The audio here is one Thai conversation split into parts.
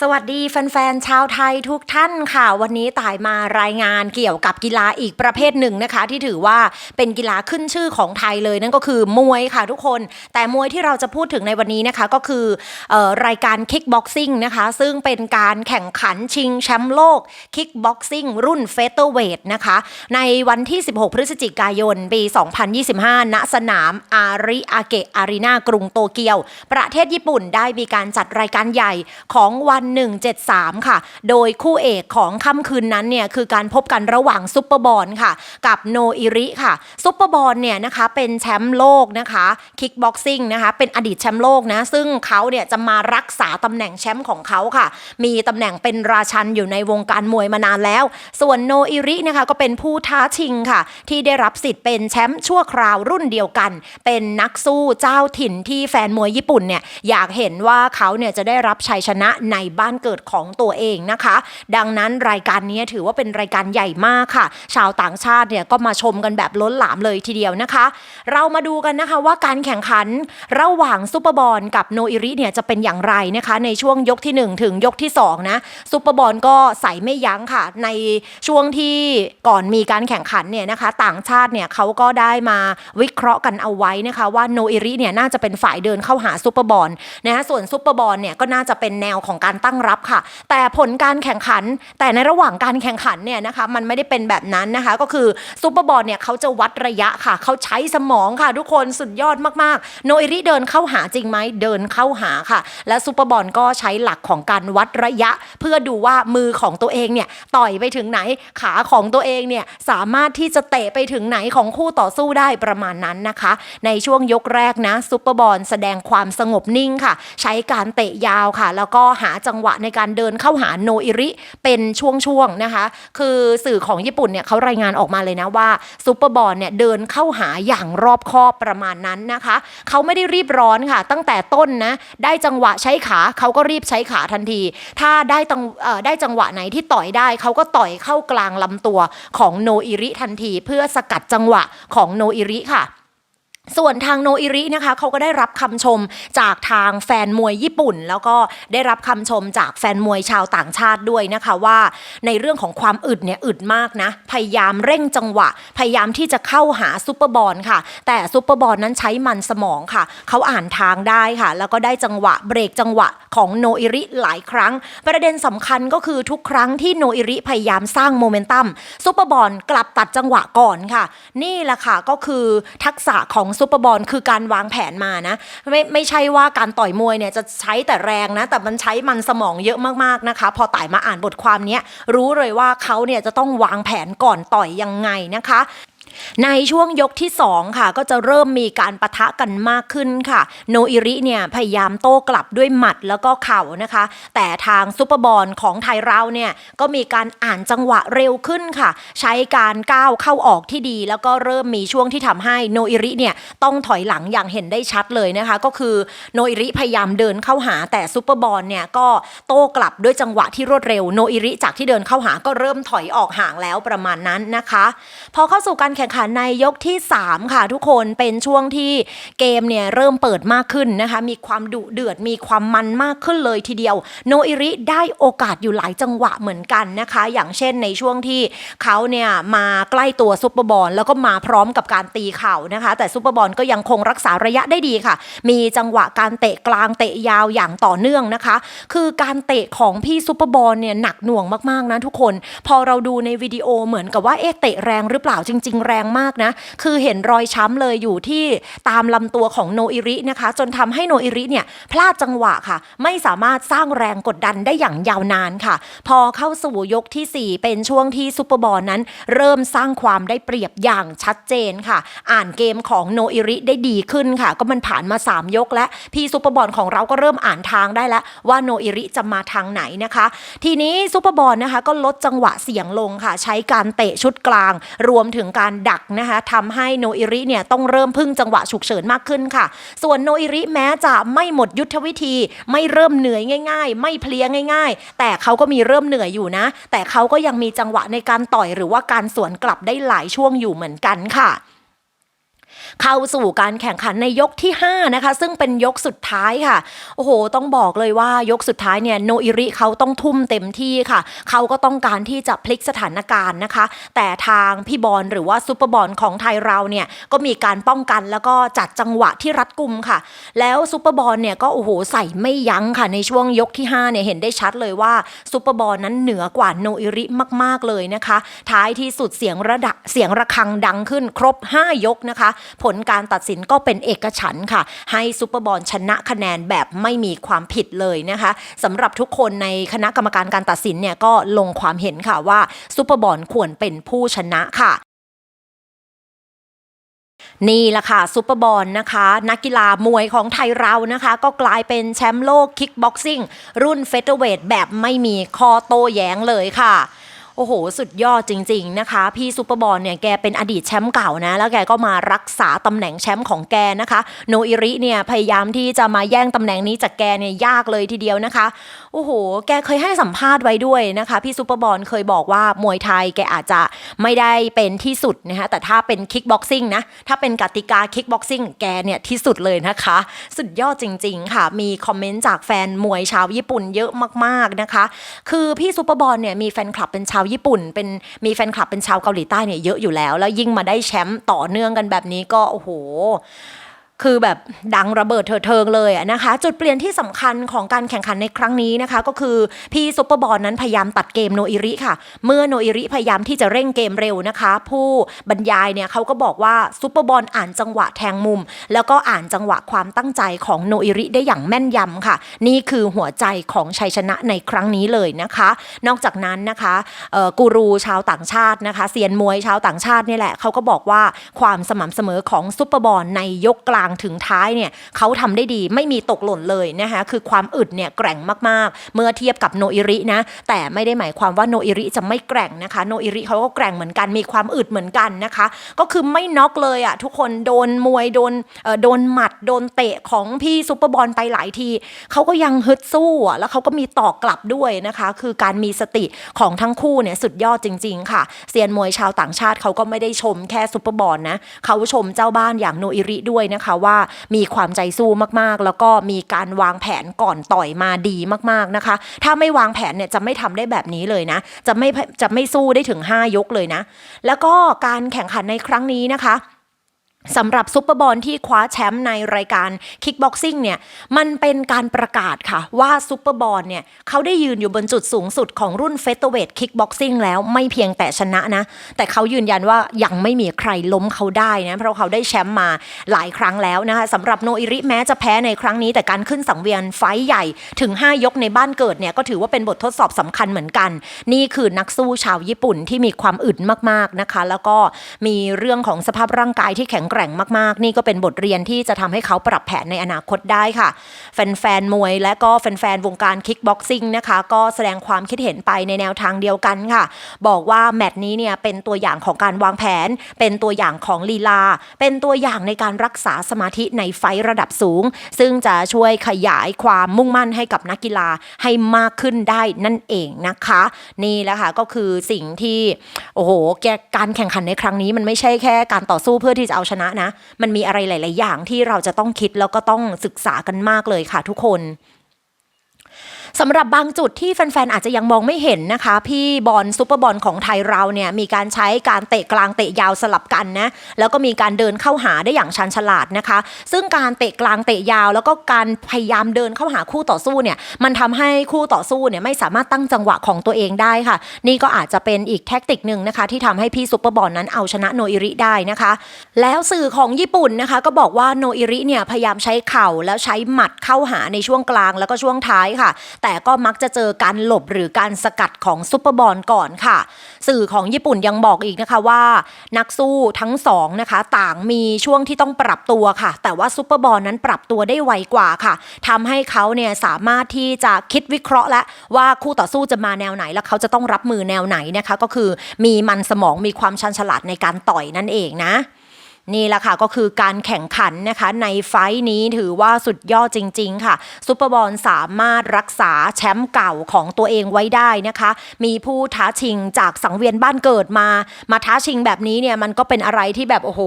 สวัสดีแฟนๆ ชาวไทยทุกท่านค่ะ วันนี้ต่ายมารายงานเกี่ยวกับกีฬาอีกประเภทหนึ่งนะคะ ที่ถือว่าเป็นกีฬาขึ้นชื่อของไทยเลยนั่นก็คือมวยค่ะทุกคน แต่มวยที่เราจะพูดถึงในวันนี้นะคะก็คือออรายการคิกบ็อกซิ่งนะคะ ซึ่งเป็นการแข่งขันชิงแชมป์โลกคิกบ็อกซิ่งรุ่นเฟเธอร์เวทนะคะ ในวันที่ 16 พฤศจิกายน ปี 2025 ณสนามอาริอาเกะอารีนากรุงโตเกียว ประเทศญี่ปุ่นได้มีการจัดรายการใหญ่ของวัน173 ค่ะ โดยคู่เอกของค่ำคืนนั้นเนี่ยคือการพบกันระหว่างซุปเปอร์บอลค่ะ กับโนอิริค่ะซุปเปอร์บอลเนี่ยนะคะเป็นแชมป์โลกนะคะคิกบ็อกซิ่งนะคะเป็นอดีตแชมป์โลกนะซึ่งเขาเนี่ยจะมารักษาตำแหน่งแชมป์ของเขาค่ะ มีตำแหน่งเป็นราชันอยู่ในวงการมวยมานานแล้ว ส่วนโนอิรินะคะก็เป็นผู้ท้าชิงค่ะ ที่ได้รับสิทธิ์เป็นแชมป์ชั่วคราวรุ่นเดียวกัน เป็นนักสู้เจ้าถิ่นที่แฟนมวยญี่ปุ่นเนี่ยอยากเห็นว่าเขาเนี่ยจะได้รับชัยชนะในบ้านเกิดของตัวเองนะคะ ดังนั้นรายการนี้ถือว่าเป็นรายการใหญ่มากค่ะ ชาวต่างชาติเนี่ยก็มาชมกันแบบล้นหลามเลยทีเดียวนะคะ เรามาดูกันนะคะว่าการแข่งขันระหว่างซูเปอร์บอลกับโนอิริเนี่ยจะเป็นอย่างไรนะคะ ในช่วงยกทีหนึ่1 ถึงยกที่2นะซูเปอร์บอลก็ใส่ไม่ยั้งค่ะ ในช่วงที่ก่อนมีการแข่งขันเนี่ยนะคะ ต่างชาติเนี่ยเขาก็ได้มาวิเคราะห์กันเอาไว้นะคะว่าโนอิริเนี่ยน่าจะเป็นฝ่ายเดินเข้าหาซูเปอร์บอลนะคะส่วนซูเปอร์บอลเนี่ยก็น่าจะเป็นแนวของการตั้งรับค่ะ แต่ผลการแข่งขัน แต่ในระหว่างการแข่งขันเนี่ยนะคะมันไม่ได้เป็นแบบนั้นนะคะ ก็คือซูเปอร์บอลเนี่ยเขาจะวัดระยะค่ะ เขาใช้สมองค่ะ ทุกคนสุดยอดมากๆ โนอิริเดินเข้าหาจริงไหมเดินเข้าหาค่ะ และซูเปอร์บอลก็ใช้หลักของการวัดระยะ เพื่อดูว่ามือของตัวเองเนี่ยต่อยไปถึงไหนขาของตัวเองเนี่ยสามารถที่จะเตะไปถึงไหนของคู่ต่อสู้ได้ประมาณนั้นนะคะ ในช่วงยกแรกนะซูเปอร์บอลแสดงความสงบนิ่งค่ะ ใช้การเตะยาวค่ะ แล้วก็หาจังงหวะในการเดินเข้าหาโนอิริเป็นช่วงๆนะคะ คือสื่อของญี่ปุ่นเนี่ยเขารายงานออกมาเลยนะว่าซูเปอร์บอลเนี่ยเดินเข้าหาอย่างรอบคอบประมาณนั้นนะคะเขาไม่ได้รีบร้อนค่ะ ตั้งแต่ต้นนะได้จังหวะใช้ขาเขาก็รีบใช้ขาทันที ถ้าได้ตังได้จังหวะไหนที่ต่อยได้เขาก็ต่อยเข้ากลางลำตัวของโนอิริทันที เพื่อสกัดจังหวะของโนอิริค่ะ ส่วนทางโนอิรินะคะเขาก็ได้รับคำชมจากทางแฟนมวยญี่ปุ่น แล้วก็ได้รับคำชมจากแฟนมวยชาวต่างชาติด้วยนะคะว่าในเรื่องของความอึดเนี่ยอึดมากนะพยายามเร่งจังหวะ พยายามที่จะเข้าหาซูเปอร์บอลค่ะ แต่ซูเปอร์บอลนั้นใช้มันสมองค่ะ เขาอ่านทางได้ค่ะ แล้วก็ได้จังหวะเบรกจังหวะของโนอิริหลายครั้ง ประเด็นสำคัญก็คือทุกครั้งที่โนอิริพยายามสร้างโมเมนตัมซูเปอร์บอลกลับตัดจังหวะก่อนค่ะ นี่แหละค่ะก็คือทักษะของซูเปอร์บอลคือการวางแผนมานะไม่ไม่ใช่ว่าการต่อยมวยเนี่ยจะใช้แต่แรงนะ แต่มันใช้มันสมองเยอะมากๆนะคะ พอต่ายมาอ่านบทความนี้รู้เลยว่าเขาเนี่ยจะต้องวางแผนก่อนต่อยยังไงนะคะ ในช่วงยกที่ 2 ค่ะ ก็จะเริ่มมีการปะทะกันมากขึ้นค่ะ โนอิริเนี่ยพยายามโต้กลับด้วยหมัดแล้วก็เข่านะคะ แต่ทางซุปเปอร์บอลของไทยเราเนี่ยก็มีการอ่านจังหวะเร็วขึ้นค่ะ ใช้การก้าวเข้าออกที่ดี แล้วก็เริ่มมีช่วงที่ทำให้โนอิริเนี่ยต้องถอยหลังอย่างเห็นได้ชัดเลยนะคะ ก็คือโนอิริพยายามเดินเข้าหาแต่ซุปเปอร์บอลเนี่ยก็โต้กลับด้วยจังหวะที่รวดเร็วโนอิริจากที่เดินเข้าหาก็เริ่มถอยออกห่างแล้วประมาณนั้นนะคะ พอเข้าสู่การแข่งขันในยกที่ 3 ค่ะทุกคนเป็นช่วงที่เกมเนี่ยเริ่มเปิดมากขึ้นนะคะ มีความดุเดือดมีความมันมากขึ้นเลยทีเดียว โนอิริได้โอกาสอยู่หลายจังหวะเหมือนกันนะคะ อย่างเช่นในช่วงที่เขาเนี่ยมาใกล้ตัวซุปเปอร์บอลแล้วก็มาพร้อมกับการตีเข่านะคะ แต่ซุปเปอร์บอลก็ยังคงรักษาระยะได้ดีค่ะ มีจังหวะการเตะกลางเตะยาวอย่างต่อเนื่องนะคะ คือการเตะของพี่ซุปเปอร์บอลเนี่ยหนักหน่วงมากๆนะทุกคน พอเราดูในวิดีโอเหมือนกับว่าเอ๊ะเตะแรงหรือเปล่าจริง ๆ แรงมากนะ คือเห็นรอยช้ำเลยอยู่ที่ตามลำตัวของโนอิรินะคะ จนทำให้โนอิริเนี่ยพลาดจังหวะค่ะ ไม่สามารถสร้างแรงกดดันได้อย่างยาวนานค่ะ พอเข้าสู่ยกทีสี่ 4 เป็นช่วงที่ซูเปอร์บอลนั้น เริ่มสร้างความได้เปรียบอย่างชัดเจนค่ะ อ่านเกมของโนอิริได้ดีขึ้นค่ะ ก็มันผ่านมา 3 ยก แล้วพี่ซูเปอร์บอลของเราก็เริ่มอ่านทางได้แล้วว่าโนอิริจะมาทางไหนนะคะ ทีนี้ซูเปอร์บอลนะคะก็ลดจังหวะเสียงลงค่ะ ใช้การเตะชุดกลาง รวมถึงการดักนะคะทำให้โนอิริเนี่ยต้องเริ่มพึ่งจังหวะฉุกเฉินมากขึ้นค่ะ ส่วนโนอิริแม้จะไม่หมดยุทธวิธี ไม่เริ่มเหนื่อยง่าย ๆ ไม่เพลียง่าย ๆ แต่เขาก็มีเริ่มเหนื่อยอยู่นะ แต่เขาก็ยังมีจังหวะในการต่อยหรือว่าการสวนกลับได้หลายช่วงอยู่เหมือนกันค่ะ เข้าสู่การแข่งขันในยกที่ 5 นะคะ ซึ่งเป็นยกสุดท้ายค่ะ โอ้โห ต้องบอกเลยว่ายกสุดท้ายเนี่ยโนอิริเขาต้องทุ่มเต็มที่ค่ะ เขาก็ต้องการที่จะพลิกสถานการณ์นะคะ แต่ทางพี่บอลหรือว่าซูเปอร์บอลของไทยเราเนี่ยก็มีการป้องกันแล้วก็จัดจังหวะที่รัดกุมค่ะ แล้วซูเปอร์บอลเนี่ยก็โอ้โหใส่ไม่ยั้งค่ะในช่วงยกที่5เนี่ยเห็นได้ชัดเลยว่าซูเปอร์บอลนั้นเหนือกว่าโนอิริมาก ๆเลยนะคะ ท้ายที่สุดเสียงระดับเสียงระฆังดังขึ้นครบ 5 ยกนะคะผลการตัดสินก็เป็นเอกฉันท์ค่ะ ให้ซูเปอร์บอลชนะคะแนนแบบไม่มีความผิดเลยนะคะสำหรับทุกคนในคณะกรรมการการตัดสินเนี่ยก็ลงความเห็นค่ะว่าซูเปอร์บอลควรเป็นผู้ชนะค่ะนี่แหละค่ะซูเปอร์บอลนะคะ นักกีฬามวยของไทยเรานะคะ ก็กลายเป็นแชมป์โลกคิกบ็อกซิ่งรุ่นเฟเธอร์เวทแบบไม่มีข้อโต้แย้งเลยค่ะ โอ้โห สุดยอดจริง ๆนะคะ พี่ซูเปอร์บอลเนี่ยแกเป็นอดีตแชมป์เก่านะ แล้วแกก็มารักษาตำแหน่งแชมป์ของแกนะคะ โนอิริเนี่ยพยายามที่จะมาแย่งตำแหน่งนี้จากแกเนี่ยยากเลยทีเดียวนะคะ โอ้โห แกเคยให้สัมภาษณ์ไว้ด้วยนะคะ พี่ซูเปอร์บอลเคยบอกว่ามวยไทยแกอาจจะไม่ได้เป็นที่สุดนะคะแต่ถ้าเป็นคิกบ็อกซิ่งนะถ้าเป็นกติกาคิกบ็อกซิ่งแกเนี่ยที่สุดเลยนะคะ สุดยอดจริง ๆ ค่ะ มีคอมเมนต์จากแฟนมวยชาวญี่ปุ่นเยอะมากๆนะคะ คือพี่ซูเปอร์บอลเนี่ยมีแฟนคลับเป็นชาวญี่ปุ่น เป็นมีแฟนคลับเป็นชาวเกาหลีใต้เนี่ยเยอะอยู่แล้ว แล้วยิ่งมาได้แชมป์ต่อเนื่องกันแบบนี้ก็โอ้โห คือแบบดังระเบิดเถิดเทิงเลยนะคะ จุดเปลี่ยนที่สำคัญของการแข่งขันในครั้งนี้นะคะ ก็คือพี่ซุปเปอร์บอลนั้นพยายามตัดเกมโนอิริค่ะ เมื่อโนอิริพยายามที่จะเร่งเกมเร็วนะคะ ผู้บรรยายเนี่ยเขาก็บอกว่าซุปเปอร์บอลอ่านจังหวะแทงมุม แล้วก็อ่านจังหวะความตั้งใจของโนอิริได้อย่างแม่นยำค่ะ นี่คือหัวใจของชัยชนะในครั้งนี้เลยนะคะ นอกจากนั้นนะคะกูรูชาวต่างชาตินะคะเซียนมวยชาวต่างชาตินี่แหละเขาก็บอกว่าความสม่ำเสมอของซุปเปอร์บอลในยกกลางางถึงท้ายเนี่ยเขาทำได้ดีไม่มีตกหล่นเลยนะคะคือความอึดเนี่ยแกร่งมากๆ เมื่อเทียบกับโนอิรินะแต่ไม่ได้หมายความว่าโนอิริจะไม่แกร่งนะคะโนอิริเขาก็แกร่งเหมือนกันมีความอึดเหมือนกันนะคะ ก็คือไม่น็อกเลยอะทุกคนโดนมวยโดนโดนหมัดโดนเตะของพี่ซุปเปอร์บอลไปหลายทีเขาก็ยังฮึดสู้อะแล้วเขาก็มีตอกกลับด้วยนะคะ คือการมีสติของทั้งคู่เนี่ยสุดยอดจริง ๆ ค่ะเซียนมวยชาวต่างชาติเขาก็ไม่ได้ชมแค่ซุปเปอร์บอลนะเขาชมเจ้าบ้านอย่างโนอิริด้วยนะคะว่ามีความใจสู้มากๆ แล้วก็มีการวางแผนก่อนต่อยมาดีมากๆนะคะ ถ้าไม่วางแผนเนี่ยจะไม่ทำได้แบบนี้เลยนะ จะไม่จะไม่สู้ได้ถึง 5 ยกเลยนะ แล้วก็การแข่งขันในครั้งนี้นะคะ สำหรับซุปเปอร์บอลที่คว้าแชมป์ในรายการคิกบ็อกซิ่งเนี่ยมันเป็นการประกาศค่ะ ว่าซุปเปอร์บอลเนี่ยเขาได้ยืนอยู่บนจุดสูงสุดของรุ่นเฟเธอร์เวทคิกบ็อกซิ่งแล้วไม่เพียงแต่ชนะนะ แต่เขายืนยันว่ายังไม่มีใครล้มเขาได้นะเพราะเขาได้แชมป์มาหลายครั้งแล้วนะคะสำหรับโนอิริแม้จะแพ้ในครั้งนี้ แต่การขึ้นสังเวียนไฟใหญ่ถึง 5 ยกในบ้านเกิดเนี่ยก็ถือว่าเป็นบททดสอบสำคัญเหมือนกัน นี่คือนักสู้ชาวญี่ปุ่นที่มีความอึดมากๆนะคะ แล้วก็มีเรื่องของสภาพร่างกายที่แข็งแกร่งมากๆ นี่ก็เป็นบทเรียนที่จะทำให้เขาปรับแผนในอนาคตได้ค่ะ แฟนๆมวยและก็แฟนๆวงการคิกบ็อกซิ่งนะคะก็แสดงความคิดเห็นไปในแนวทางเดียวกันค่ะ บอกว่าแมตช์นี้เนี่ยเป็นตัวอย่างของการวางแผน เป็นตัวอย่างของลีลา เป็นตัวอย่างในการรักษาสมาธิในไฟระดับสูง ซึ่งจะช่วยขยายความมุ่งมั่นให้กับนักกีฬาให้มากขึ้นได้นั่นเองนะคะ นี่แหละค่ะก็คือสิ่งที่โอ้โหแกการแข่งขันในครั้งนี้มันไม่ใช่แค่การต่อสู้เพื่อที่จะเอาชนะนะ มันมีอะไรหลาย ๆ อย่างที่เราจะต้องคิดแล้วก็ต้องศึกษากันมากเลยค่ะทุกคน สำหรับบางจุดที่แฟนๆ อาจจะยังมองไม่เห็นนะคะ พี่บอลซูเปอร์บอลของไทยเราเนี่ยมีการใช้การเตะกลางเตะยาวสลับกันนะแล้วก็มีการเดินเข้าหาได้อย่างชันฉลาดนะคะ ซึ่งการเตะกลางเตะยาว แล้วก็การพยายามเดินเข้าหาคู่ต่อสู้เนี่ยมันทำให้คู่ต่อสู้เนี่ยไม่สามารถตั้งจังหวะของตัวเองได้ค่ะ นี่ก็อาจจะเป็นอีกแท็กติกหนึ่งนะคะ ที่ทำให้พี่ซูเปอร์บอลนั้นเอาชนะโนอิริได้นะคะ แล้วสื่อของญี่ปุ่นนะคะ ก็บอกว่าโนอิริเนี่ยพยายามใช้เข่าแล้วใช้หมัดเข้าหาในช่วงกลางแล้วก็ช่วงท้ายค่ะแต่ก็มักจะเจอการหลบหรือการสกัดของซุปเปอร์บอลก่อนค่ะ สื่อของญี่ปุ่นยังบอกอีกนะคะว่า นักสู้ทั้งสองนะคะต่างมีช่วงที่ต้องปรับตัวค่ะ แต่ว่าซุปเปอร์บอลนั้นปรับตัวได้ไวกว่าค่ะทำให้เขาเนี่ยสามารถที่จะคิดวิเคราะห์และว่าคู่ต่อสู้จะมาแนวไหน แล้วเขาจะต้องรับมือแนวไหนนะคะ ก็คือมีมันสมองมีความชันฉลาดในการต่อยนั่นเองนะ นี่แหละค่ะก็คือการแข่งขันนะคะในไฟท์นี้ถือว่าสุดยอดจริง ๆ ค่ะซูเปอร์บอลสามารถรักษาแชมป์เก่าของตัวเองไว้ได้นะคะ มีผู้ท้าชิงจากสังเวียนบ้านเกิดมา มาท้าชิงแบบนี้เนี่ยมันก็เป็นอะไรที่แบบโอ้โห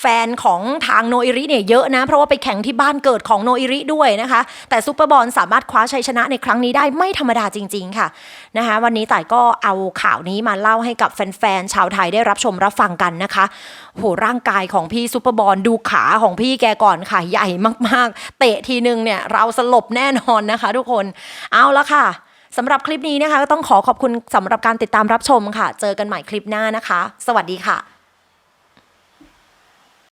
แฟนของทางโนอิริเนี่ยเยอะนะ เพราะว่าไปแข่งที่บ้านเกิดของโนอิริด้วยนะคะ แต่ซูเปอร์บอลสามารถคว้าชัยชนะในครั้งนี้ได้ไม่ธรรมดาจริง ๆ ค่ะนะคะ วันนี้ต่ายก็เอาข่าวนี้มาเล่าให้กับแฟนๆชาวไทยได้รับชมรับฟังกันนะคะโหร่างกายของพี่ซูเปอร์บอลดูขาของพี่แกก่อนค่ะใหญ่มากๆ เตะทีนึงเนี่ยเราสลบแน่นอนนะคะ ทุกคนเอาละค่ะสำหรับคลิปนี้นะคะก็ต้องขอขอบคุณสำหรับการติดตามรับชมค่ะ เจอกันใหม่คลิปหน้านะคะ สวัสดีค่ะ